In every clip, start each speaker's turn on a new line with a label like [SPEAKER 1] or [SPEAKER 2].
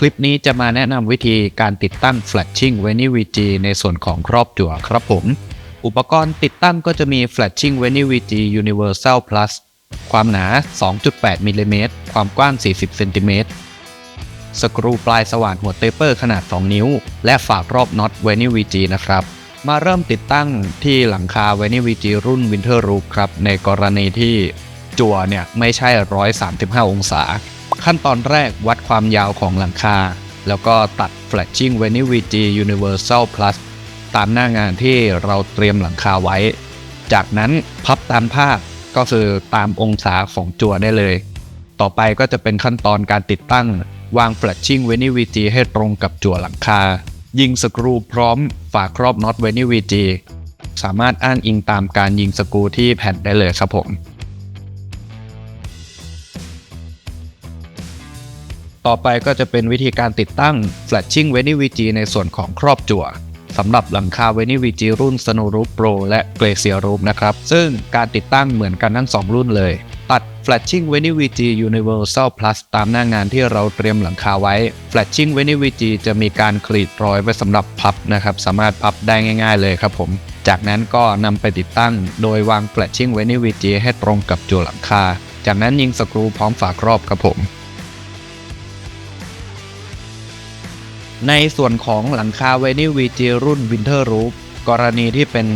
[SPEAKER 1] คลิปนี้จะมาแนะนำวิธีการติดตั้ง Flashing v e n i VG ในส่วนของครอบจั่วครับผม อุปกรณ์ติดตั้งก็จะมี Flashing v e n i VG Universal Plus ความหนา 2.8มิลลิเมตรความกว้าง 40เซนติเมตรสกรูปลายสว่านหัวเตเปอร์ขนาด 2 นิ้ว และฝากรอบน็อต v e n i VG นะครับ มาเริ่มติดตั้งที่หลังคา v e n i VG รุ่น Winter Roof ครับ ในกรณีที่จั่วเนี่ยไม่ใช่ 135 องศา ขั้นตอนแรกวัดความยาวของหลังคา แล้วก็ตัด Flashing v e n i VG Universal Plus ตามหน้างานที่เราเตรียมหลังคาไว้ จากนั้นพับตามภาพก็คือตามองศาของจั่วได้เลย ต่อไปก็จะเป็นขั้นตอนการติดตั้ง วาง Flashing v e n i VG ให้ตรงกับจั่วหลังคา ยิงสกรูพร้อมฝาครอบน็อต v e n i VG สามารถอ้างอิงตามการยิงสกรูที่แผ่นได้เลยครับผม ต่อไปก็จะเป็นวิธีการติดตั้ง Flashing v e n i VG ในส่วนของครอบจั่วสำหรับหลังคา v e n i VG รุ่น Snow Roof Pro และ Glacier Roof นะครับ ซึ่งการติดตั้งเหมือนกันทั้ง 2 รุ่นเลย ตัด Flashing v e n i VG Universal Plus ตามหน้างานที่เราเตรียมหลังคาไว้ Flashing v e n i VG จะมีการกรีดรอยไว้สำหรับพับนะครับ สามารถพับได้ง่ายๆเลยครับผม จากนั้นก็นำไปติดตั้ง โดยวาง Flashing v e n i VG ให้ตรงกับจั่วหลังคา จากนั้นยิงสกรูพร้อมฝาครอบครับผม ในส่วนของหลังคา v e n i VG รุ่น Winter Roof กรณีที่เป็น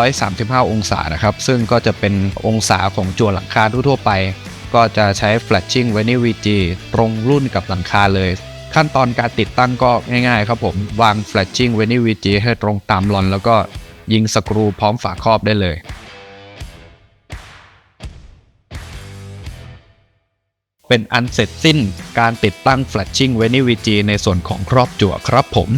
[SPEAKER 1] 135 องศานะครับ ซึ่งก็จะเป็นองศาของจั่วหลังคาทั่วไป ก็จะใช้ Flashing v e n i VG ตรงรุ่นกับหลังคาเลย ขั้นตอนการติดตั้งก็ง่ายๆครับผม วาง Flashing v e n i VG ให้ตรงตามลอน แล้วก็ยิงสกรูพร้อมฝาครอบได้เลย เป็นอันเสร็จสิ้นการติดตั้ง Flashing v e n i VG ในส่วนของครอบจั่วครับผม